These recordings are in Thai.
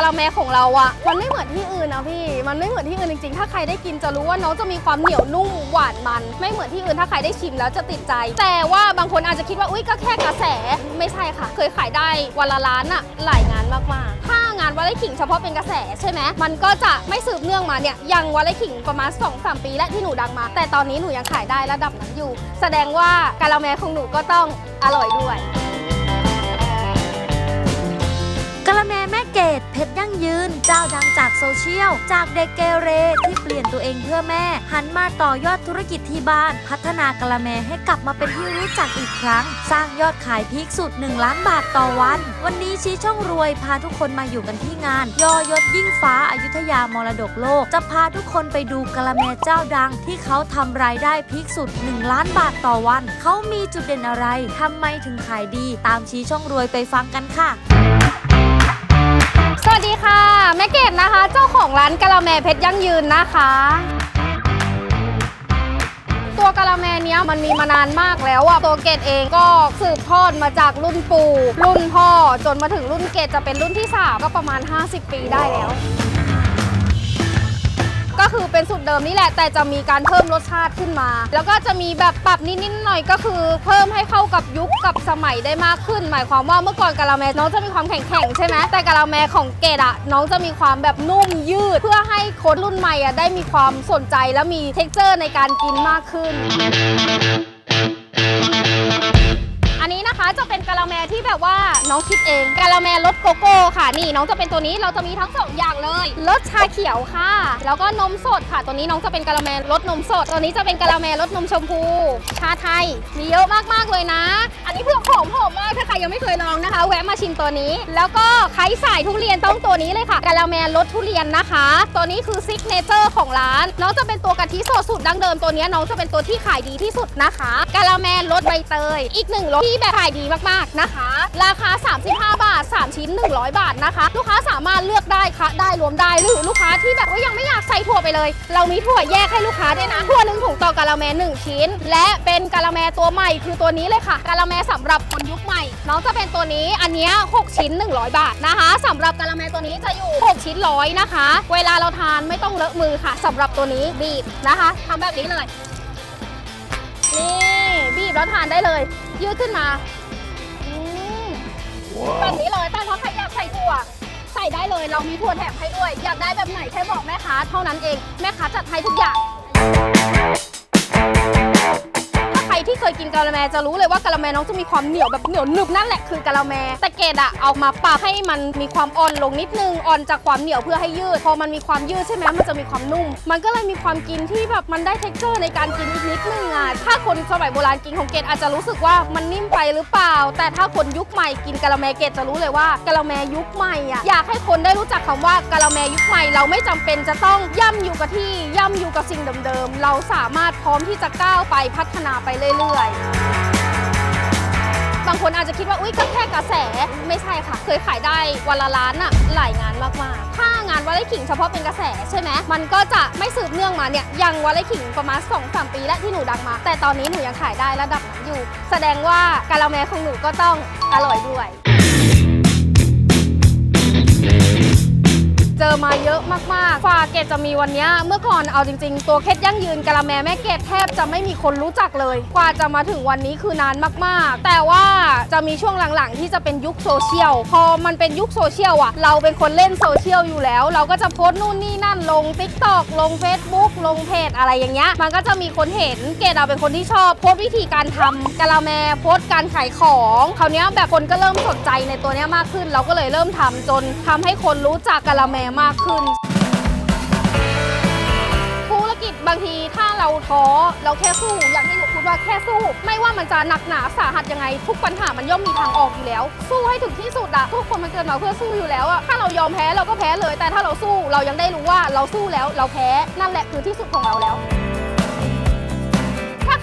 ะละแมของเราอะมันไม่เหมือนที่อื่นนะพี่ มันไม่เหมือนที่อื่นจริงๆ ถ้าใครได้กินจะรู้ว่าน้องจะมีความเหนียวนุ่มหวานมัน ไม่เหมือนที่อื่นถ้าใครได้ชิมแล้วจะติดใจ แต่ว่าบางคนอาจจะคิดว่าอุ้ยก็แค่กระแสไม่ใช่ค่ะ เคยขายได้วันละล้านอะหลายงานมากๆถ้างานวาเลขิงเฉพาะเป็นกระแสใช่ไหมมันก็จะไม่สืบเนื่องมาเนี่ยยังวาเลขิงประมาณ2อสปีและที่หนูดังมา แต่ตอนนี้หนูยังขายได้ระดับนั้นอยู่ แสดงว่ากะละแมของหนูก็ต้องอร่อยด้วยกะละแมแม่ เกดเพชรยั่งยืน เจ้าดังจากโซเชียล จากเด็กเกเรที่เปลี่ยนตัวเองเพื่อแม่ หันมาต่อยอดธุรกิจที่บ้าน พัฒนากะละแมให้กลับมาเป็นที่รู้จักอีกครั้ง สร้างยอดขายพีคสุด 1 ล้านบาทต่อวัน วันนี้ชี้ช่องรวยพาทุกคนมาอยู่กันที่งาน ยอยศยิ่งฟ้าอายุทยามรดกโลก จะพาทุกคนไปดูกะละแมเจ้าดัง ที่เขาทำรายได้พีคสุด 1 ล้านบาทต่อวัน เขามีจุดเด่นอะไรทำไมถึงขายดี ตามชี้ช่องรวยไปฟังกันค่ะ วัสดีค่ะ แม่เกดนะคะ เจ้าของร้านกะละแมเพชรยั่งยืนนะคะ ตัวกะละแมเนี้ยมันมีมานานมากแล้วอะตัวเกดเองก็สืบทอดมาจากรุ่นปู่รุ่นพ่อจนมาถึงรุ่นเกดจะเป็นรุ่นที่ 3 ก็ประมาณ 50 ปีได้แล้ว ก็คือเป็นสูตรเดิมนี่แหละ แต่จะมีการเพิ่มรสชาติขึ้นมา แล้วก็จะมีแบบปรับนิดๆหน่อยก็คือ เพิ่มให้เข้ากับยุคกับสมัยได้มากขึ้น หมายความว่าเมื่อก่อนกะละแมน้องจะมีความแข็งๆใช่ไหมแต่กะละแมของเกดอะน้องจะมีความแบบนุ่มยืด เพื่อให้คนรุ่นใหม่อะได้มีความสนใจและมีเท็กเจอร์ในการกินมากขึ้น จะเป็นกะละแมที่แบบว่าน้องคิดเองกะละแมรสโกโก้ค่ะ นี่น้องจะเป็นตัวนี้เราจะมีทั้งสองอย่างเลยรสชาเขียวค่ะ แล้วก็นมสดค่ะ ตัวนี้น้องจะเป็นกะละแมรสนมสด ตัวนี้จะเป็นกะละแมรสนมชมพู ชาไทย มีเยอะมากๆเลยนะ อันนี้เพื่อหอมหอมมากถ้าใครยังไม่เคยลองนะคะ แวะมาชิมตัวนี้ แล้วก็ใครสายทุเรียนต้องตัวนี้เลยค่ะกะละแมรสทุเรียนนะคะ ตัวนี้คือซิกเนเจอร์ของร้าน น้องจะเป็นตัวกะทิสดสูตรดั้งเดิมตัวนี้น้องจะเป็นตัวที่ขายดีที่สุดนะคะกะละแมรสใบเตย อีกหนึ่งรสที่แบบขายดีมากๆนะคะ ราคา 35 บาท 3 ชิ้น 100 บาทนะคะ ลูกค้าสามารถเลือกได้ค่ะได้รวมได้หรือลูกค้าที่แบบว่ายังไม่อยากใส่ถั่วไปเลย เรามีถั่วแยกให้ลูกค้าด้วยนะถั่วหนึ่งถุงต่อกะละแมหนึ่งชิ้น และเป็นกะละแมตัวใหม่คือตัวนี้เลยค่ะกะละแมสำหรับคนยุคใหม่ น้องจะเป็นตัวนี้อันนี้ 6 ชิ้น 100 บาทนะคะสำหรับกะละแมตัวนี้จะอยู่ 6 ชิ้นร้อยนะคะ เวลาเราทานไม่ต้องเลอะมือค่ะสำหรับตัวนี้บีบนะคะทำแบบนี้เลย นี่บีบแล้วทานได้เลย ยืดขึ้นมาอืมแบบนี้เลยแต่ถ้าใครอยากใส่ถั่ว ใส่ได้เลยเรามีถั่วแถมให้ด้วย อยากได้แบบไหนแค่บอกแม่ค้าเท่านั้นเอง แม่ค้าจัดให้ทุกอย่างถ้าใครที่ เคยกินกะละแมจะรู้เลยว่ากะละแมน้องจะมีความเหนียวแบบเหนียวหนึบนั่นแหละคือกะละแมแต่เกดอะเอามาปรับให้มันมีความอ่อนลงนิดนึงอ่อนจากความเหนียวเพื่อให้ยืด พอมันมีความยืดใช่ไหมมันจะมีความนุ่ม มันก็เลยมีความกินที่แบบมันได้เท็กเจอร์ในการกินอีกนิดนึงอะถ้าคนสมัยโบราณกินของเกดอาจจะรู้สึกว่ามันนิ่มไปหรือเปล่า แต่ถ้าคนยุคใหม่กินกะละแมเกดจะรู้เลยว่ากะละแมยุคใหม่อะอยากให้คนได้รู้จักคำว่ากะละแมยุคใหม่เราไม่จำเป็นจะต้องย่ำอยู่กับที่ย่ำอยู่กับสิ่งเดิมๆเราสามารถพร้อมที่จะก้าวไปพัฒนาไปเรื่อยๆบางคนอาจจะคิดว่า อุ้ยก็แค่กระแส ไม่ใช่ค่ะ เคยขายได้วันละล้านอะหลายงานมากๆ ถ้างานวาเลขิงเฉพาะเป็นกระแสใช่ไหม มันก็จะไม่สืบเนื่องมาเนี่ย ยังวาเลขิงประมาณ2อสปีและที่หนูดังมา แต่ตอนนี้หนูยังขายได้ระดับนั้นอยู่ แสดงว่ากาลาแมของหนูก็ต้องอร่อยด้วย อมาเยอะมากๆ ฝาเกตจะมีวันนี้เมื่อก่อนเอาจริง ๆ ตัวเคสยั่งยืนกะละแมแม่เกตแทบจะไม่มีคนรู้จักเลย กว่าจะมาถึงวันนี้คือนานมากๆ แต่ว่าจะมีช่วงหลังๆ ที่จะเป็นยุคโซเชียล พอมันเป็นยุคโซเชียลอะเราเป็นคนเล่นโซเชียลอยู่แล้ว เราก็จะโพสต์นู่นนี่นั่นลง t ิ k t o k ลง Facebook ลงเพจอะไรอย่างเงี้ย มันก็จะมีคนเห็น เกดเราเป็นคนที่ชอบโพสต์วิธีการทำกะละแมโพสต์การขายของคราวเนี้ยแบบคนก็เริ่มสนใจในตัวเนี้ยมากขึ้น เราก็เลยเริ่มทำจนทำให้คนรู้จักกะละแมมากขึ้น ธุรกิจบางทีถ้าเราท้อเราแค่สู้อย่างที่หนูพูดว่าแค่สู้ ไม่ว่ามันจะหนักหนาสาหัสยังไง ทุกปัญหามันย่อมมีทางออกอยู่แล้ว สู้ให้ถึงที่สุดอะทุกคนมันเกิดมาเพื่อสู้อยู่แล้วอะถ้าเรายอมแพ้เราก็แพ้เลย แต่ถ้าเราสู้เรายังได้รู้ว่าเราสู้แล้วเราแพ้นั่นแหละคือที่สุดของเราแล้ว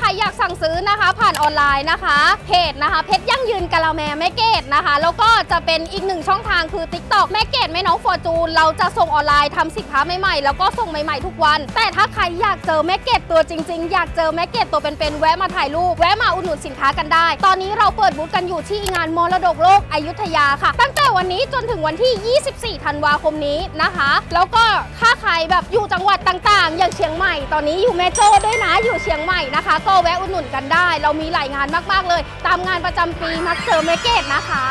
รรอยากสั่งซื้อนะคะผ่านออนไลน์นะคะเพจนะคะเพชรยั่งยืนกะละแมแม่เกดนะคะ แล้วก็จะเป็นอีกหนึ่งช่องทางคือ t ิ k t o k แม่เกดแม่น้องฟอร์จูนเราจะส่งออนไลน์ทำสินค้าใหม่ๆ แล้วก็ส่งใหม่ๆทุกวัน แต่ถ้าใครอยากเจอแม่เกดตัวจริง ๆ อยากเจอแม่เกดตัวเป็นๆแวะมาถ่ายรูปแวะมาอุดหนุนสินค้ากันได้ ตอนนี้เราเปิดบูธกันอยู่ที่งานมรดกโลกอยุธยาค่ะ ตั้งแต่วันนี้จนถึงวันที่ 24 ธันวาคมนี้นะคะ แล้วก็ ใครแบบอยู่จังหวัดต่างๆ อย่างเชียงใหม่ ตอนนี้อยู่เมโจด้วยนะอยู่เชียงใหม่นะคะ ก็แวะอุดหนุนกันได้ เรามีหลายงานมากๆเลย ตามงานประจำปีมักเจอเมเกตนะคะ